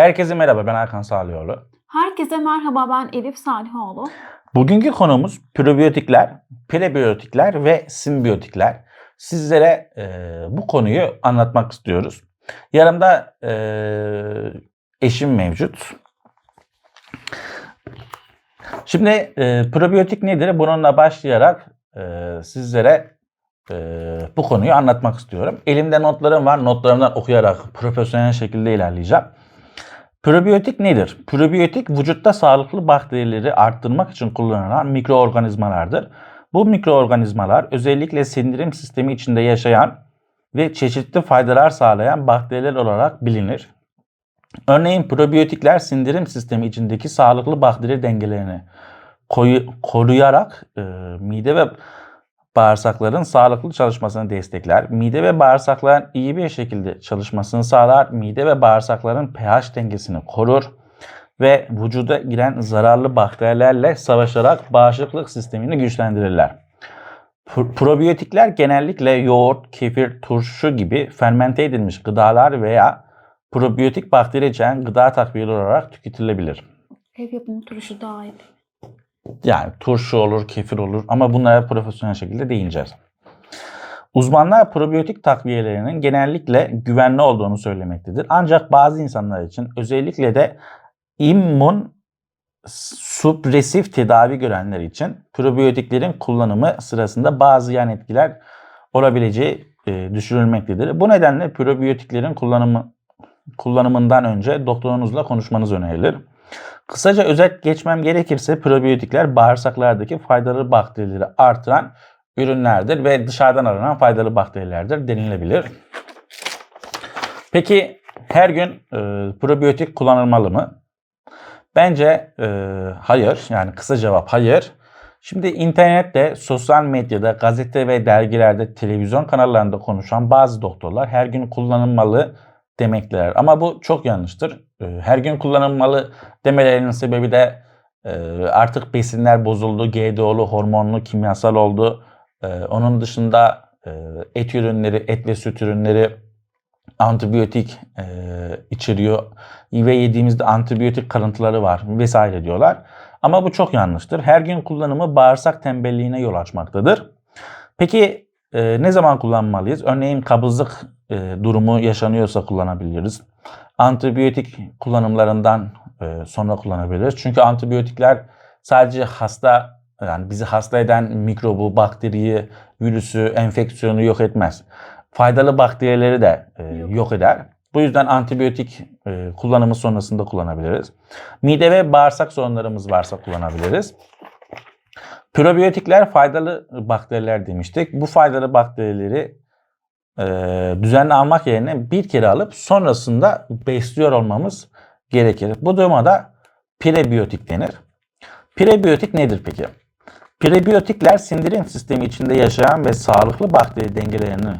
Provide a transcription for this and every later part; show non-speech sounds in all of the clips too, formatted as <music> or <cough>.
Herkese merhaba ben Hakan Salioğlu. Herkese merhaba ben Elif Salihoğlu. Bugünkü konumuz probiyotikler, prebiyotikler ve simbiyotikler. Sizlere e, bu konuyu anlatmak istiyoruz. Yanımda e, eşim mevcut. Şimdi e, probiyotik nedir? Bununla başlayarak e, sizlere e, bu konuyu anlatmak istiyorum. Elimde notlarım var. Notlarımdan okuyarak profesyonel şekilde ilerleyeceğim. Probiyotik nedir? Probiyotik vücutta sağlıklı bakterileri arttırmak için kullanılan mikroorganizmalardır. Bu mikroorganizmalar özellikle sindirim sistemi içinde yaşayan ve çeşitli faydalar sağlayan bakteriler olarak bilinir. Örneğin probiyotikler sindirim sistemi içindeki sağlıklı bakteri dengelerini koruyarak e, mide ve bağırsakların sağlıklı çalışmasını destekler. Mide ve bağırsakların iyi bir şekilde çalışmasını sağlar. Mide ve bağırsakların pH dengesini korur ve vücuda giren zararlı bakterilerle savaşarak bağışıklık sistemini güçlendirirler. Pro- Probiyotikler genellikle yoğurt, kefir, turşu gibi fermente edilmiş gıdalar veya probiyotik bakteri içeren gıda takviyeleri olarak tüketilebilir. Ev yapımı turşu daha iyi. Yani turşu olur, kefir olur ama bunlara profesyonel şekilde değineceğiz. Uzmanlar probiyotik takviyelerinin genellikle güvenli olduğunu söylemektedir. Ancak bazı insanlar için özellikle de immün supresif tedavi görenler için probiyotiklerin kullanımı sırasında bazı yan etkiler olabileceği e, düşünülmektedir. Bu nedenle probiyotiklerin kullanımı kullanımından önce doktorunuzla konuşmanız önerilir. Kısaca özet geçmem gerekirse probiyotikler bağırsaklardaki faydalı bakterileri artıran ürünlerdir ve dışarıdan alınan faydalı bakterilerdir denilebilir. Peki her gün e, probiyotik kullanılmalı mı? Bence e, hayır. Yani kısa cevap hayır. Şimdi internette, sosyal medyada, gazete ve dergilerde, televizyon kanallarında konuşan bazı doktorlar her gün kullanılmalı demekteler. Ama bu çok yanlıştır. E, Her gün kullanılmalı demelerinin sebebi de e, artık besinler bozuldu, GDO'lu, hormonlu, kimyasal oldu. E, Onun dışında e, et ürünleri, et ve süt ürünleri antibiyotik e, içeriyor ve yediğimizde antibiyotik kalıntıları var vesaire diyorlar. Ama bu çok yanlıştır. Her gün kullanımı bağırsak tembelliğine yol açmaktadır. Peki ne zaman kullanmalıyız? Örneğin kabızlık e, durumu yaşanıyorsa kullanabiliriz. Antibiyotik kullanımlarından e, sonra kullanabiliriz. Çünkü antibiyotikler sadece hasta yani bizi hasta eden mikrobu, bakteriyi, virüsü, enfeksiyonu yok etmez. Faydalı bakterileri de e, Yok. yok eder. Bu yüzden antibiyotik e, kullanımı sonrasında kullanabiliriz. Mide ve bağırsak sorunlarımız varsa kullanabiliriz. Probiyotikler faydalı bakteriler demiştik. Bu faydalı bakterileri e, düzenli almak yerine bir kere alıp sonrasında besliyor olmamız gerekir. Bu duruma da prebiyotik denir. Prebiyotik nedir peki? Prebiyotikler sindirim sistemi içinde yaşayan ve sağlıklı bakteri dengelerini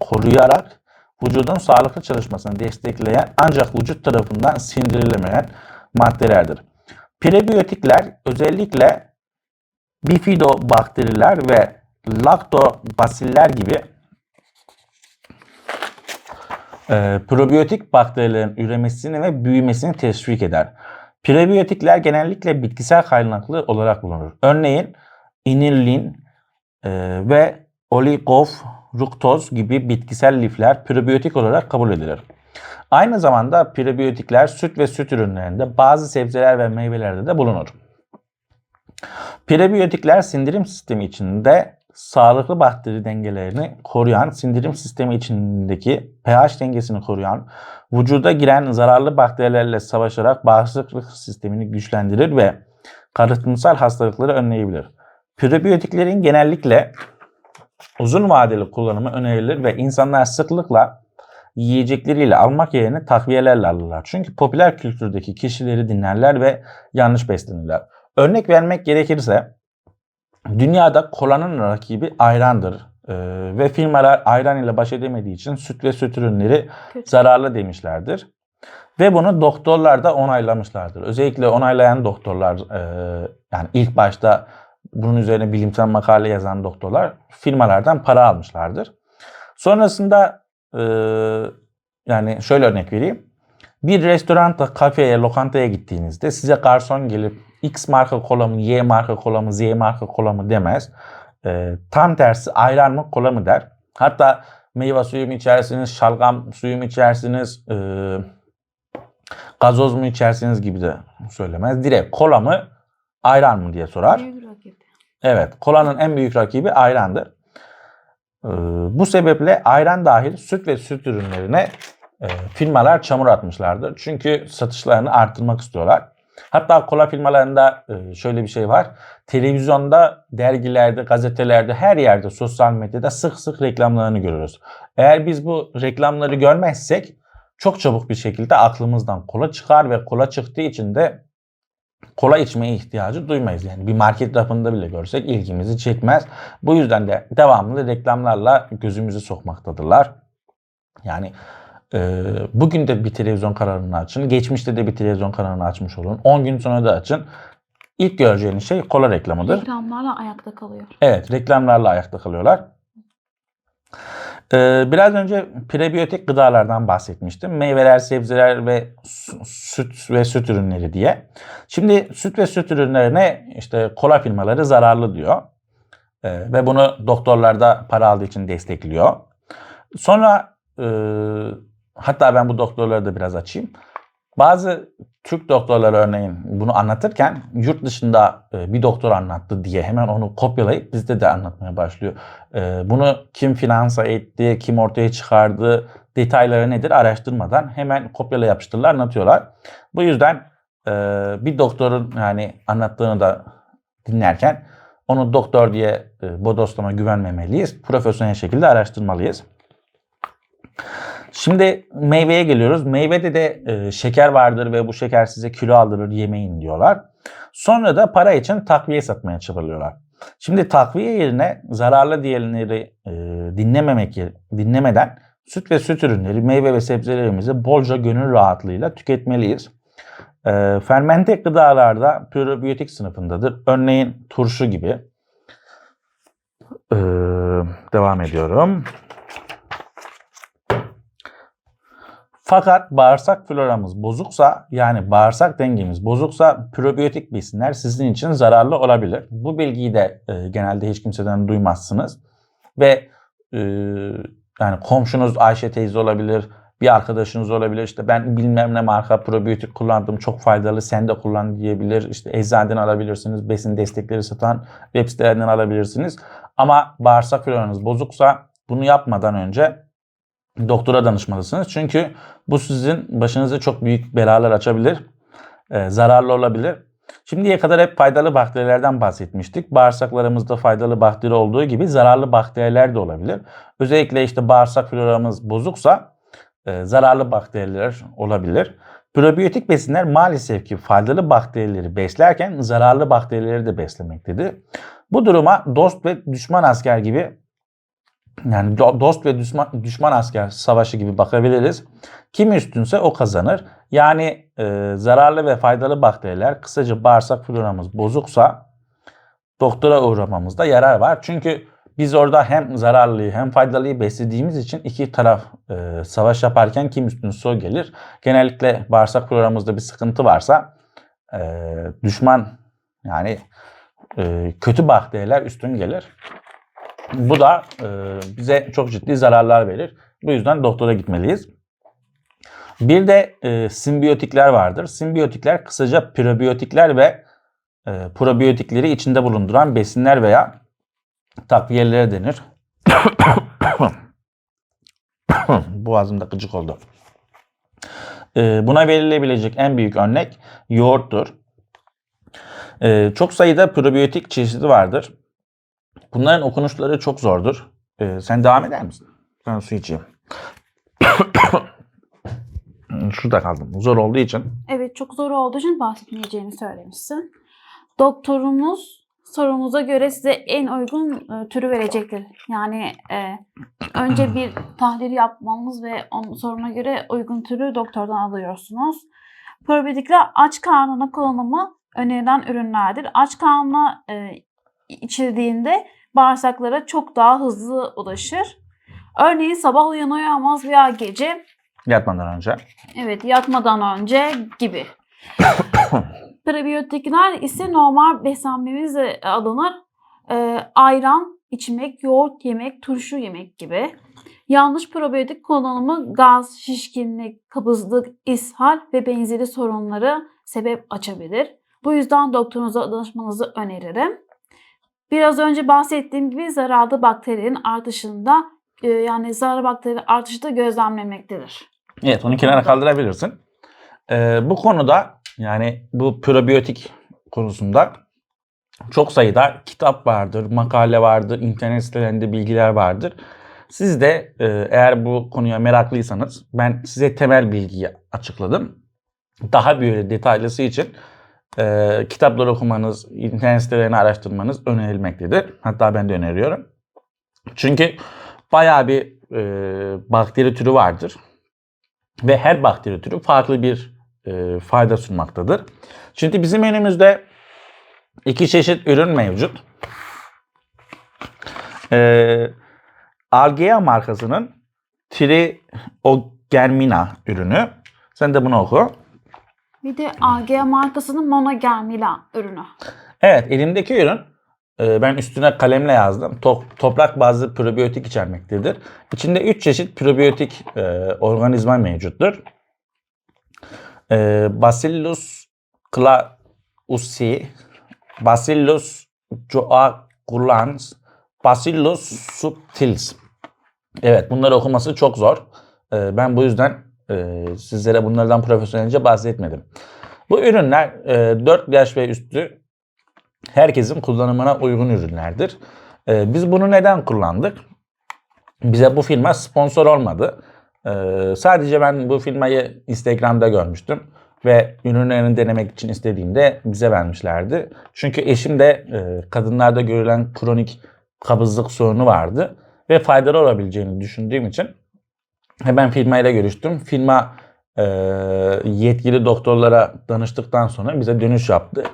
koruyarak vücudun sağlıklı çalışmasını destekleyen ancak vücut tarafından sindirilemeyen maddelerdir. Prebiyotikler özellikle bifidobakteriler ve laktobasiller gibi e, probiyotik bakterilerin üremesini ve büyümesini teşvik eder. Prebiyotikler genellikle bitkisel kaynaklı olarak bulunur. Örneğin inulin e, ve oligofruktoz gibi bitkisel lifler prebiyotik olarak kabul edilir. Aynı zamanda prebiyotikler süt ve süt ürünlerinde bazı sebzeler ve meyvelerde de bulunur. Prebiyotikler sindirim sistemi içinde sağlıklı bakteri dengelerini koruyan, sindirim sistemi içindeki pH dengesini koruyan, vücuda giren zararlı bakterilerle savaşarak bağışıklık sistemini güçlendirir ve kalıtımsal hastalıkları önleyebilir. Prebiyotiklerin genellikle uzun vadeli kullanımı önerilir ve insanlar sıklıkla yiyecekleriyle almak yerine takviyelerle alırlar. Çünkü popüler kültürdeki kişileri dinlerler ve yanlış beslenirler. Örnek vermek gerekirse dünyada kolanın rakibi ayrandır. Ee, ve firmalar ayran ile baş edemediği için süt ve süt ürünleri Kötü. zararlı demişlerdir. Ve bunu doktorlar da onaylamışlardır. Özellikle onaylayan doktorlar e, yani ilk başta bunun üzerine bilimsel makale yazan doktorlar firmalardan para almışlardır. Sonrasında e, yani şöyle örnek vereyim. Bir restoranta, kafeye, lokantaya gittiğinizde size garson gelip X marka kola mı, Y marka kola mı, Z marka kola mı demez. Ee, tam tersi ayran mı, kola mı der. Hatta meyve suyu mu içersiniz, şalgam suyu mu içersiniz, e, gazoz mu içersiniz gibi de söylemez. Direkt kola mı, ayran mı diye sorar. Evet, kolanın en büyük rakibi ayrandır. Ee, bu sebeple ayran dahil süt ve süt ürünlerine e, firmalar çamur atmışlardır. Çünkü satışlarını arttırmak istiyorlar. Hatta kola firmalarında e, şöyle bir şey var. Televizyonda, dergilerde, gazetelerde, her yerde, sosyal medyada sık sık reklamlarını görürüz. Eğer biz bu reklamları görmezsek çok çabuk bir şekilde aklımızdan kola çıkar ve kola çıktığı için de kola içmeye ihtiyacı duymayız. Yani bir market rafında bile görsek ilgimizi çekmez. Bu yüzden de devamlı reklamlarla gözümüzü sokmaktadırlar. Yani e, bugün de bir televizyon kanalını açın. Geçmişte de bir televizyon kanalını açmış olun. 10 gün sonra da açın. İlk göreceğiniz şey kola reklamıdır. Reklamlarla ayakta kalıyor. Evet, reklamlarla ayakta kalıyorlar. Ee, biraz önce prebiyotik gıdalardan bahsetmiştim. Meyveler, sebzeler ve süt ve süt ürünleri diye. Şimdi süt ve süt ürünlerine işte kola firmaları zararlı diyor. Ee, ve bunu doktorlar da para aldığı için destekliyor. Sonra e, hatta ben bu doktorları da biraz açayım. Bazı Türk doktorları örneğin bunu anlatırken yurt dışında e, bir doktor anlattı diye hemen onu kopyalayıp bizde de anlatmaya başlıyor. E, Bunu kim finanse etti, kim ortaya çıkardı, detayları nedir araştırmadan hemen kopyala yapıştırırlar anlatıyorlar. Bu yüzden e, bir doktorun yani anlattığını da dinlerken onu doktor diye bodoslama güvenmemeliyiz. Profesyonel şekilde araştırmalıyız. Şimdi meyveye geliyoruz. Meyvede de e, şeker vardır ve bu şeker size kilo aldırır yemeyin diyorlar. Sonra da para için takviye satmaya çabalıyorlar. Şimdi takviye yerine zararlı diyenleri e, dinlememek dinlemeden süt ve süt ürünleri, meyve ve sebzelerimizi bolca gönül rahatlığıyla tüketmeliyiz. E, fermente gıdalarda probiyotik sınıfındadır. Örneğin turşu gibi. E, devam ediyorum. Fakat bağırsak floramız bozuksa yani bağırsak dengemiz bozuksa probiyotik besinler sizin için zararlı olabilir. Bu bilgiyi de e, genelde hiç kimseden duymazsınız. Ve e, yani komşunuz Ayşe teyze olabilir, bir arkadaşınız olabilir. İşte ben bilmem ne marka probiyotik kullandım çok faydalı sen de kullan diyebilir. İşte eczaneden alabilirsiniz, besin destekleri satan web sitelerinden alabilirsiniz. Ama bağırsak floranız bozuksa bunu yapmadan önce doktora danışmalısınız. Çünkü bu sizin başınıza çok büyük belalar açabilir. Ee, zararlı olabilir. Şimdiye kadar hep faydalı bakterilerden bahsetmiştik. Bağırsaklarımızda faydalı bakteri olduğu gibi zararlı bakteriler de olabilir. Özellikle işte bağırsak floramız bozuksa e, zararlı bakteriler olabilir. Probiyotik besinler maalesef ki faydalı bakterileri beslerken zararlı bakterileri de beslemektedir. Bu duruma dost ve düşman asker gibi yani do- dost ve düşman, düşman asker savaşı gibi bakabiliriz. Kim üstünse o kazanır. Yani e, zararlı ve faydalı bakteriler kısaca bağırsak floramız bozuksa doktora uğramamızda yarar var. Çünkü biz orada hem zararlıyı hem faydalıyı beslediğimiz için iki taraf e, savaş yaparken kim üstünse o gelir. Genellikle bağırsak floramızda bir sıkıntı varsa e, düşman yani e, kötü bakteriler üstün gelir. Bu da e, bize çok ciddi zararlar verir. Bu yüzden doktora gitmeliyiz. Bir de e, simbiyotikler vardır. Simbiyotikler kısaca prebiyotikler ve e, probiyotikleri içinde bulunduran besinler veya takviyelere denir. <coughs> Boğazımda gıcık oldu. E, buna verilebilecek en büyük örnek yoğurttur. E, çok sayıda probiyotik çeşidi vardır. Bunların okunuşları çok zordur. Ee, sen devam eder misin? Ben su içeyim. <coughs> Şurada kaldım. Zor olduğu için. Evet çok zor olduğu için bahsetmeyeceğini söylemişsin. Doktorunuz sorunuza göre size en uygun e, türü verecektir. Yani e, önce bir <coughs> tahlil yapmamız ve onun soruna göre uygun türü doktordan alıyorsunuz. Probiyotikler aç karnına kullanımı önerilen ürünlerdir. Aç karnına e, içildiğinde bağırsaklara çok daha hızlı ulaşır. Örneğin sabah uyanır uyanmaz veya gece Yatmadan önce. Evet, yatmadan önce gibi. <coughs> Prebiyotikler ise normal beslenmemizle alınır. Ee, ayran içmek, yoğurt yemek, turşu yemek gibi. Yanlış probiyotik kullanımı gaz, şişkinlik, kabızlık, ishal ve benzeri sorunları sebep açabilir. Bu yüzden doktorunuza danışmanızı öneririm. Biraz önce bahsettiğim gibi zararlı bakterilerin artışında e, yani zararlı bakteri artışı da gözlemlemektedir. Evet onu kenara kaldırabilirsin. Ee, bu konuda yani bu probiyotik konusunda çok sayıda kitap vardır, makale vardır, internet sitelerinde bilgiler vardır. Siz de e, eğer bu konuya meraklıysanız ben size temel bilgiyi açıkladım. Daha böyle detaylısı için e, kitapları okumanız, internet sitelerini araştırmanız önerilmektedir. Hatta ben de öneriyorum. Çünkü bayağı bir e, bakteri türü vardır. Ve her bakteri türü farklı bir e, fayda sunmaktadır. Şimdi bizim önümüzde iki çeşit ürün mevcut. E, Algea markasının Triogermina ürünü. Sen de bunu oku. Bir de AG markasının Monogermila ürünü. Evet elimdeki ürün e, ben üstüne kalemle yazdım. To- toprak bazlı probiyotik içermektedir. İçinde 3 çeşit probiyotik e, organizma mevcuttur. E, Bacillus clausi, Bacillus coagulans, Bacillus subtilis. Evet bunları okuması çok zor. E, ben bu yüzden e, sizlere bunlardan profesyonelce bahsetmedim. Bu ürünler e, 4 yaş ve üstü herkesin kullanımına uygun ürünlerdir. Ee, biz bunu neden kullandık? Bize bu firma sponsor olmadı. Ee, sadece ben bu firmayı Instagram'da görmüştüm ve ürünlerini denemek için istediğimde bize vermişlerdi. Çünkü eşim de e, kadınlarda görülen kronik kabızlık sorunu vardı ve faydalı olabileceğini düşündüğüm için hemen firmayla görüştüm. Firma e, yetkili doktorlara danıştıktan sonra bize dönüş yaptı.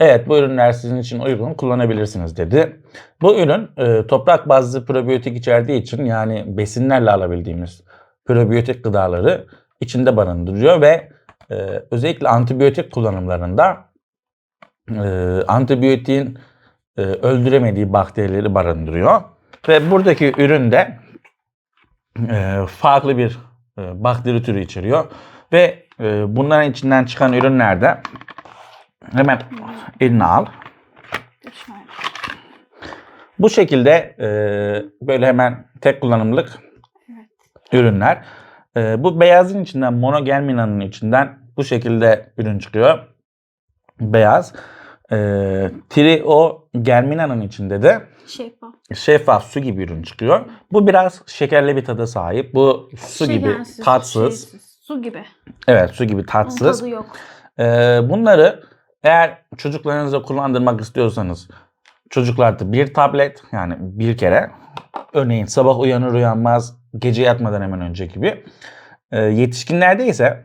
Evet bu ürünler sizin için uygun kullanabilirsiniz dedi. Bu ürün e, toprak bazlı probiyotik içerdiği için yani besinlerle alabildiğimiz probiyotik gıdaları içinde barındırıyor ve e, özellikle antibiyotik kullanımlarında e, antibiyotiğin e, öldüremediği bakterileri barındırıyor. Ve buradaki ürün de farklı bir e, bakteri türü içeriyor. Ve e, bunların içinden çıkan ürünlerde hemen eline al. Bu şekilde e, böyle hemen tek kullanımlık Evet. ürünler. E, bu beyazın içinden monogerminanın içinden bu şekilde ürün çıkıyor. Beyaz. E, triogerminanın içinde de Şeffaf. şeffaf su gibi ürün çıkıyor. Bu biraz şekerli bir tada sahip. Bu su gibi Şekersiz, tatsız. şeysiz, Su gibi. Evet su gibi Onun tatsız. tadı yok. Ee, bunları eğer çocuklarınıza kullandırmak istiyorsanız çocuklarda bir tablet yani bir kere örneğin sabah uyanır uyanmaz gece yatmadan hemen önce gibi. Ee, yetişkinlerde ise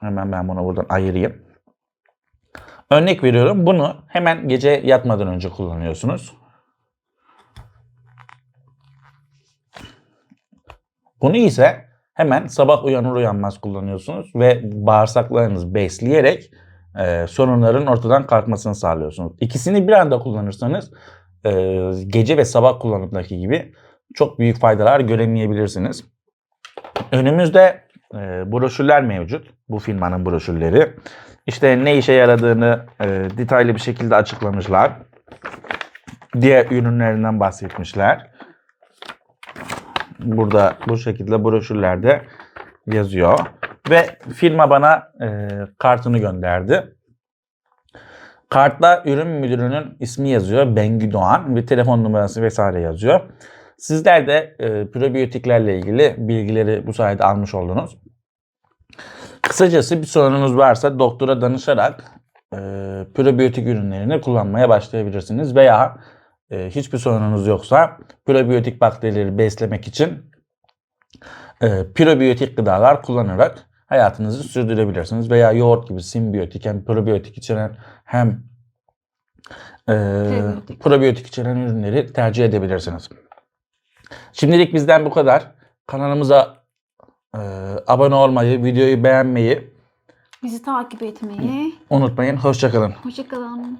hemen ben bunu buradan ayırayım. Örnek veriyorum bunu hemen gece yatmadan önce kullanıyorsunuz. Bunu ise hemen sabah uyanır uyanmaz kullanıyorsunuz ve bağırsaklarınızı besleyerek e, sorunların ortadan kalkmasını sağlıyorsunuz. İkisini bir anda kullanırsanız e, gece ve sabah kullanımdaki gibi çok büyük faydalar göremeyebilirsiniz. Önümüzde e, broşürler mevcut. Bu firmanın broşürleri. İşte ne işe yaradığını e, detaylı bir şekilde açıklamışlar. Diğer ürünlerinden bahsetmişler. Burada bu şekilde broşürlerde yazıyor. Ve firma bana e, kartını gönderdi. Kartta ürün müdürünün ismi yazıyor. Bengü Doğan ve telefon numarası vesaire yazıyor. Sizler de e, probiyotiklerle ilgili bilgileri bu sayede almış oldunuz. Kısacası bir sorununuz varsa doktora danışarak e, probiyotik ürünlerini kullanmaya başlayabilirsiniz. Veya e, hiçbir sorununuz yoksa probiyotik bakterileri beslemek için e, probiyotik gıdalar kullanarak hayatınızı sürdürebilirsiniz. Veya yoğurt gibi simbiyotik hem probiyotik içeren hem e, probiyotik içeren ürünleri tercih edebilirsiniz. Şimdilik bizden bu kadar. Kanalımıza Ee, abone olmayı, videoyu beğenmeyi Bizi takip etmeyi. unutmayın. Hoşçakalın. Hoşçakalın.